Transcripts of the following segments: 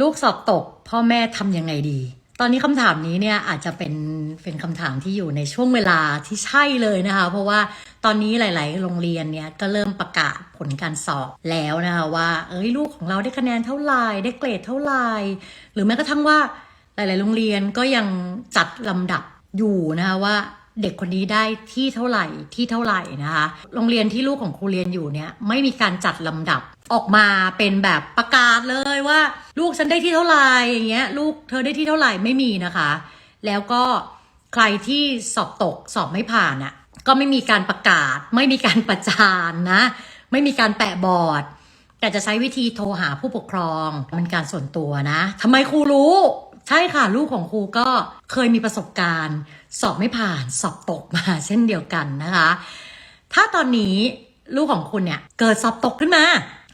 ลูกสอบตก พ่อแม่ทำยังไงดี ตอนนี้คำถามนี้เนี่ยอาจจะเป็นเป็นคำถามที่อยู่ในช่วงเวลาที่ใช่เลยนะคะ เพราะว่าตอนนี้หลาย ๆ โรงเรียนเนี่ยก็เริ่มประกาศผลการสอบแล้วนะคะว่า เอ้ยลูกของเราได้คะแนนเท่าไหร่ได้เกรดเท่าไหร่หรือแม้กระทั่งว่าหลาย ๆ โรงเรียนก็ยังจัดลำดับอยู่นะคะว่าเด็กคนนี้ได้ที่เท่าไหร่ที่เท่าไหร่นะคะ โรงเรียนที่ลูกของครูเรียนอยู่เนี่ยไม่มีการจัดลำดับ ออกมาเป็นแบบประกาศเลยว่า ลูกฉันได้ที่เท่าไหร่อย่างเงี้ยลูกเธอได้ที่เท่าไหร่ไม่มีนะคะ แล้วก็ใครที่สอบตกสอบไม่ผ่านอะ่ะก็ไม่มีการประกาศ ไม่มีการประจานนะ ไม่มีการแปะบอร์ด แต่จะใช้วิธีโทรหาผู้ปกครองมันการส่วนตัวนะทำไมครูรู้ใช่ค่ะลูกของครูก็เคยมีประสบการณ์ สอบไม่ผ่านสอบตกมาเช่นเดียวกันนะคะ ถ้าตอนนี้ลูกของคุณเนี่ยเกิดสอบตกขึ้นมา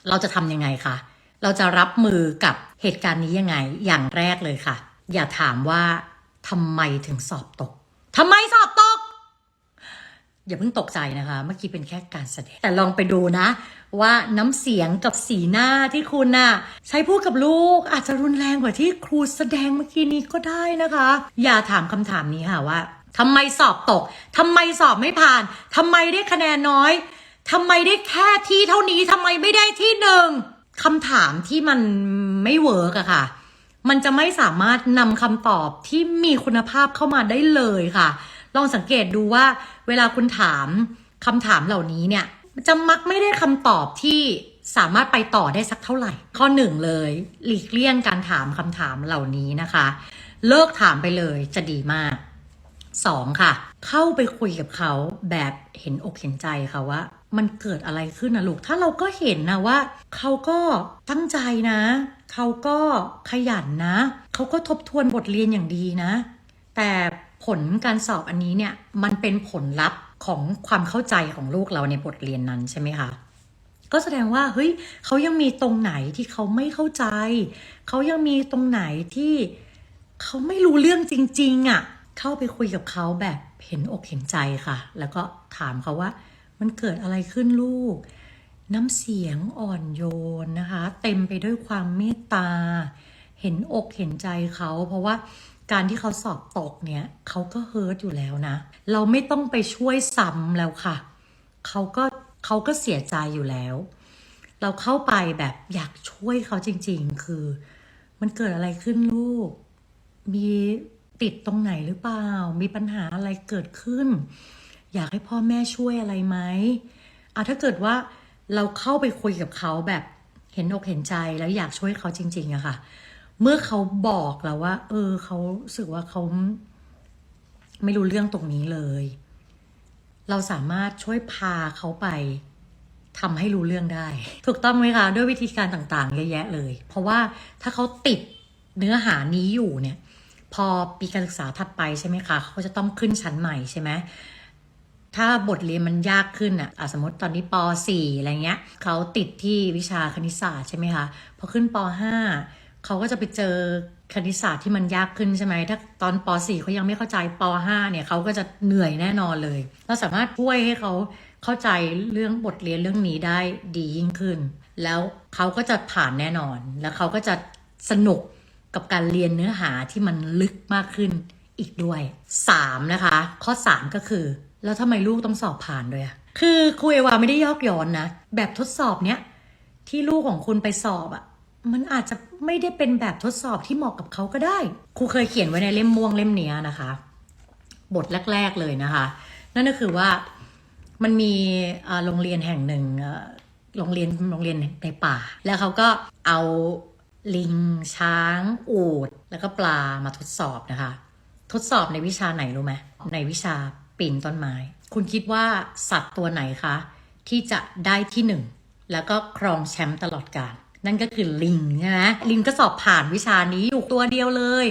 เราจะทำยังไงคะ เราจะรับมือกับเหตุการณ์นี้ยังไง อย่างแรกเลยค่ะ อย่าถามว่าทำไมถึงสอบตกทำไมสอบตก อย่าเพิ่งตกใจนะคะ เมื่อกี้เป็นแค่การแสดง แต่ลองไปดูนะ ว่าน้ำเสียงกับสีหน้าที่คุณน่ะใช้พูดกับลูก อาจจะรุนแรงกว่าที่ครูแสดงเมื่อกี้นี้ก็ได้นะคะ อย่าถามคำถามนี้ค่ะว่าทำไมสอบตกทำไมสอบไม่ผ่านทำไมได้คะแนนน้อย ทำไมได้แค่ที่เท่านี้ทำไมไม่ได้ที่หนึ่งคำถามที่มันไม่เวิร์กอะค่ะ มันจะไม่สามารถนำคำตอบที่มีคุณภาพเข้ามาได้เลยค่ะ ลองสังเกตดูว่า เวลาคุณถามคำถามเหล่านี้เนี่ยจะมักไม่ได้คำตอบที่สามารถไปต่อได้สักเท่าไหร่ ข้อหนึ่งเลย หลีกเลี่ยงการถามคำถามเหล่านี้นะคะ เลิกถามไปเลยจะดีมากสองค่ะ เข้าไปคุยกับเขาแบบเห็นอกเห็นใจค่ะว่า มันเกิดอะไรขึ้นนะลูก ถ้าเราก็เห็นนะว่า เขาก็ตั้งใจนะ เขาก็ขยันนะ เขาก็ทบทวนบทเรียนอย่างดีนะ แต่ผลการสอบอันนี้เนี่ย มันเป็นผลลัพธ์ของความเข้าใจของลูกเราในบทเรียนนั้นใช่ไหมคะ ก็แสดงว่าเฮ้ยเขายังมีตรงไหนที่เขาไม่เข้าใจ เขายังมีตรงไหนที่เขาไม่รู้เรื่องจริง ๆอะ่ะ เข้าไปคุยกับเขาแบบเห็นอกเห็นใจค่ะ แล้วก็ถามเขาว่า มันเกิดอะไรขึ้นลูก น้ำเสียงอ่อนโยนนะคะ เต็มไปด้วยความเมตตา เห็นอกเห็นใจเขา เพราะว่าการที่เขาสอบตกเนี่ยเขาก็เฮิร์ตอยู่แล้วนะ เราไม่ต้องไปช่วยซ้ำแล้วค่ะ เขาก็เขาก็เสียใจอยู่แล้ว เราเข้าไปแบบอยากช่วยเขาจริง ๆ คือ มันเกิดอะไรขึ้นลูก มีติดตรงไหนหรือเปล่า มีปัญหาอะไรเกิดขึ้น อยากให้พ่อแม่ช่วยอะไรไหมอะถ้าเกิดว่าเราเข้าไปคุยกับเขาแบบเห็นอกเห็นใจแล้วอยากช่วยเขาจริงๆอะค่ะ เมื่อเขาบอกเราว่า เออเขาสึกว่าเขาไม่รู้เรื่องตรงนี้เลย เราสามารถช่วยพาเขาไปทำให้รู้เรื่องได้ ถูกต้องไหมคะด้วยวิธีการต่างๆเยอะแยะเลย เพราะว่าถ้าเขาติดเนื้อหานี้อยู่เนี่ย พอปีการศึกษาถัดไปใช่ไหมคะเขาจะต้องขึ้นชั้นใหม่ใช่ไหม ถ้าบทเรียนมันยากขึ้นอะสมมติตอนนี้ป .4 อะไรเงี้ยเขาติดที่วิชาคณิตศาสตร์ใช่ไหมคะพอขึ้นป .5 เขาก็จะไปเจอคณิตศาสตร์ที่มันยากขึ้นใช่ไหมถ้าตอนป .4 เขายังไม่เข้าใจป .5 เนี่ยเขาก็จะเหนื่อยแน่นอนเลย เราสามารถช่วยให้เขาเข้าใจเรื่องบทเรียนเรื่องนี้ได้ดียิ่งขึ้น แล้วเขาก็จะผ่านแน่นอน แล้วเขาก็จะสนุกกับการเรียนเนื้อหาที่มันลึกมากขึ้นอีกด้วย 3 นะคะ ข้อ 3 ก็คือ แล้วทำไมลูกต้องสอบผ่านด้วยอะคือครูเอวาไม่ได้ยอกย้อนนะ แบบทดสอบเนี้ยที่ลูกของคุณไปสอบอะมันอาจจะไม่ได้เป็นแบบทดสอบที่เหมาะกับเขาก็ได้ ครูเคยเขียนไว้ในเล่มม่วงเล่มเนี้ยนะคะ บทแรก ๆเลยนะคะ นั่นก็คือว่ามันมีโรงเรียนแห่งหนึ่งโรงเรียนโรงเรียนในป่า แล้วเขาก็เอาลิง ช้าง อูด แล้วก็ปลามาทดสอบนะคะ ทดสอบในวิชาไหนรู้ไหมในวิชา ปีนต้นไม้ คุณคิดว่าสัตว์ตัวไหนคะ ที่จะได้ที่หนึ่งแล้วก็ครองแชมป์ตลอดกาลนั่นก็คือลิงใช่ไหมลิงก็สอบผ่านวิชานี้อยู่ตัวเดียวเลย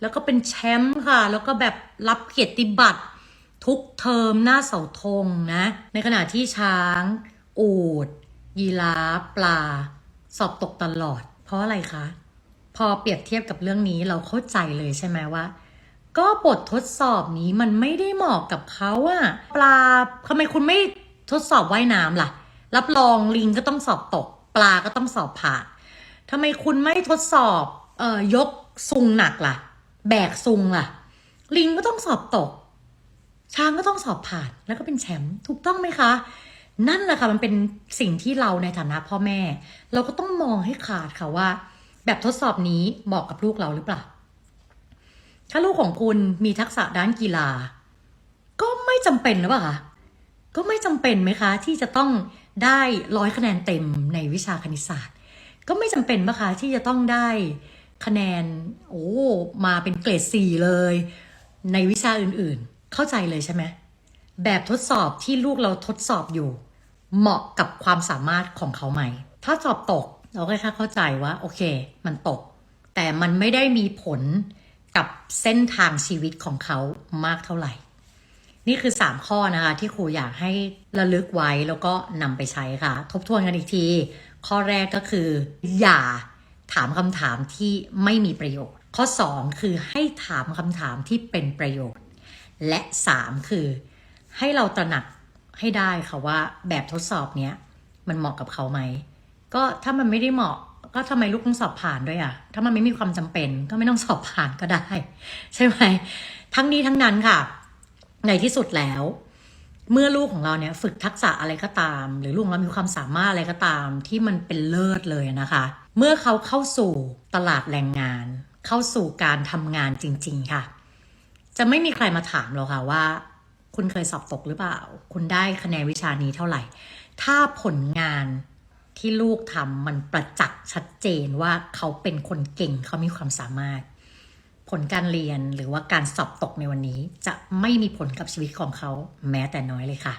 แล้วก็เป็นแชมป์ค่ะ แล้วก็แบบรับเกียรติบัตรทุกเทอมหน้าเสาธงนะ ในขณะที่ช้าง อูด ยีราฟปลา สอบตกตลอด เพราะอะไรคะ พอเปรียบเทียบกับเรื่องนี้เราเข้าใจเลยใช่ไหมว่า ก็บททดสอบนี้มันไม่ได้เหมาะกับเขาอะปลาทำไมคุณไม่ทดสอบว่ายน้ำล่ะ รับรองลิงก็ต้องสอบตก ปลาก็ต้องสอบผ่านทำไมคุณไม่ทดสอบเอ่อยกซุงหนักล่ะ แบกซุงล่ะ ลิงก็ต้องสอบตก ช้างก็ต้องสอบผ่านแล้วก็เป็นแชมป์ถูกต้องไหมคะ นั่นแหละค่ะมันเป็นสิ่งที่เราในฐานะพ่อแม่ เราก็ต้องมองให้ขาดค่ะว่า แบบทดสอบนี้เหมาะกับลูกเราหรือเปล่า ถ้าลูกของคุณมีทักษะด้านกีฬา ก็ไม่จำเป็นหรือเปล่าคะก็ไม่จำเป็นไหมคะ ที่จะต้องได้ร้อยคะแนนเต็มในวิชาคณิตศาสตร์ ก็ไม่จำเป็นปะคะที่จะต้องได้คะแนนโอ้มาเป็นเกรดสี่เลย ในวิชาอื่นๆ เข้าใจเลยใช่ไหมแบบทดสอบที่ลูกเราทดสอบอยู่ เหมาะกับความสามารถของเขาไหม ถ้าสอบตกเราก็แค่เข้าใจว่า โอเค มันตก แต่มันไม่ได้มีผล กับเส้นทางชีวิตของเขามากเท่าไหร่ นี่คือ 3 ข้อนะคะ ที่ครูอยากให้ระลึกไว้แล้วก็นำไปใช้ค่ะ ทบทวนกันอีกที ข้อแรกก็คือ อย่าถามคำถามที่ไม่มีประโยชน์ ข้อ 2 คือให้ถามคำถามที่เป็นประโยชน์ และ 3 คือ ให้เราตระหนักให้ได้ค่ะว่าแบบทดสอบเนี้ยมันเหมาะกับเขาไหม ก็ถ้ามันไม่ได้เหมาะ ก็ทำไมลูกต้องสอบผ่านด้วยอะ่ะ ถ้ามันไม่มีความจำเป็นก็ไม่ต้องสอบผ่านก็ได้ ใช่ไหม ทั้งนี้ทั้งนั้นค่ะ ในที่สุดแล้ว เมื่อลูกของเราเนี่ยฝึกทักษะอะไรก็ตาม หรือลูกเรามีความสามารถอะไรก็ตาม ที่มันเป็นเลิศเลยนะคะ เมื่อเขาเข้าสู่ตลาดแรงงาน เข้าสู่การทำงานจริง ๆ ค่ะ จะไม่มีใครมาถามหรอกค่ะว่า คุณเคยสอบตกหรือเปล่า คุณได้คะแนนวิชานี้เท่าไหร่ ถ้าผลงาน ที่ลูกทำมันประจักษ์ชัดเจนว่าเขาเป็นคนเก่งเขามีความสามารถ ผลการเรียนหรือว่าการสอบตกในวันนี้ จะไม่มีผลกับชีวิตของเขาแม้แต่น้อยเลยค่ะ